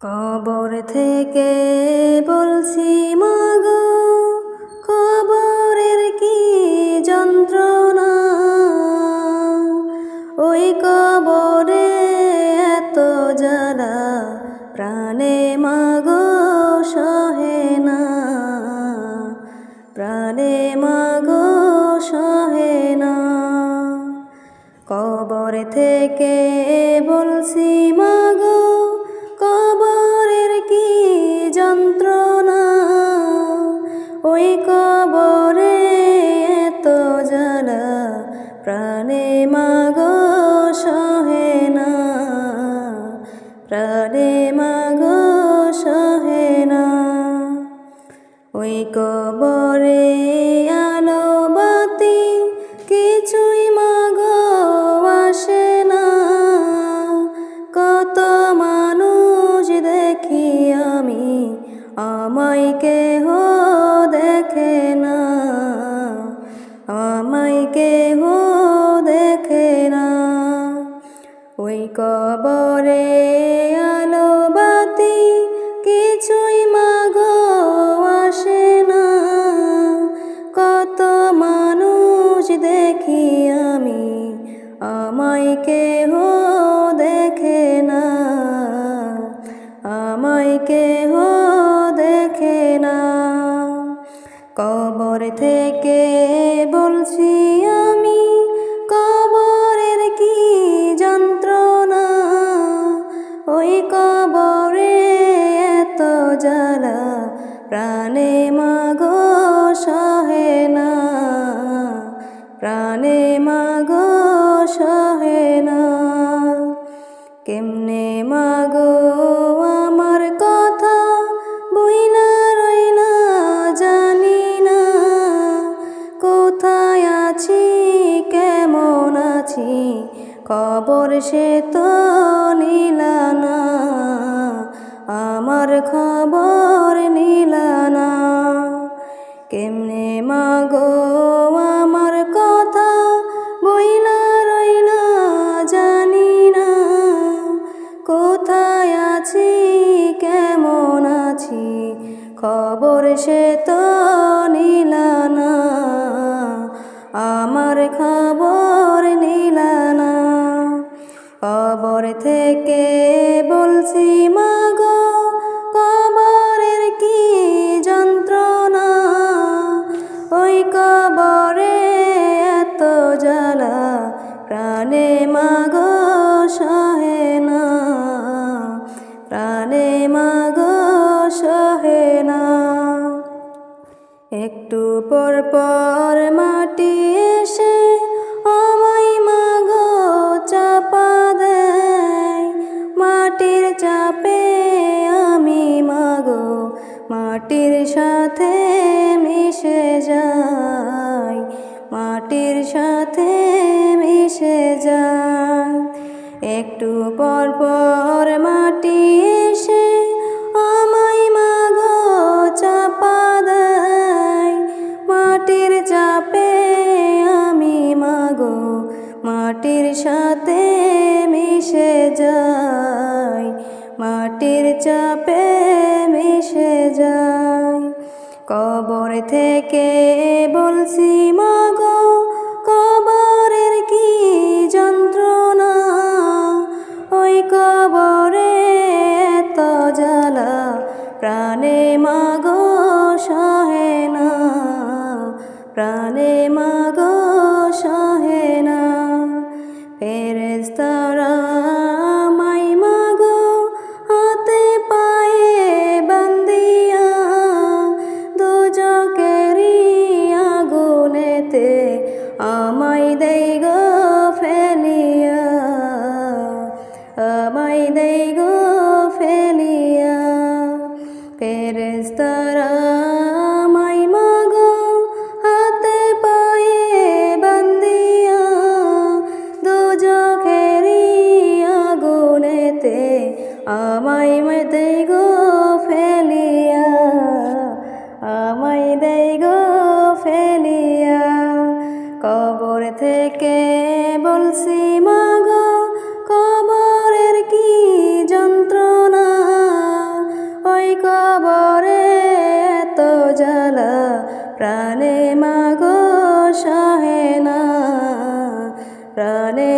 কবর থেকে বলছি, মাগো, কবরের কি যন্ত্রণা? ওই কবরে এত জ্বালা, প্রাণে মাগো সহে না। প্রাণে মাগো সহে না। কবর থেকে বলছি মাগো মাগো সহে না, প্রাণে মাগো সহে না। ওই কবরে আলো বাতি, কিছুই আসে না। কত দেখি আমি আমায় দেখি আমি, আমায় কেহ দেখে না। আমায় কেহ দেখে না। কবর থেকে বলছি আমি, কবরের কি যন্ত্রণা? ওই কবরে এত জ্বালা, প্রাণে মাগো প্রাণে মাগো সহে না। কেমনে মাগো আমার কথা বইলা রইলা জানি না। কোথায় আছি, কেমন আছি, খবর সে তো নিলা না। আমার খবর নিলা না। খবর সে তো নিলা না আমার খবর নিলা না। কবর থেকে পর মাটি এসে আমায় মাগো চাপা দেয়। মাটির চাপে আমি মাগো, মাটির সাথে মিশে যাই মাটির সাথে মিশে যাই একটু পর পর মাটির সাথে মিশে যায় মাটির চাপে মিশে যায় কবর থেকে বলছি, মাগো, কবরের কি যন্ত্রণা? ওই কবরে এত জ্বালা, প্রাণে মাগো সহে না, প্রাণে মাগো সহে না। ở mai đây gửi প্রাণে মাগো সহে না প্রাণে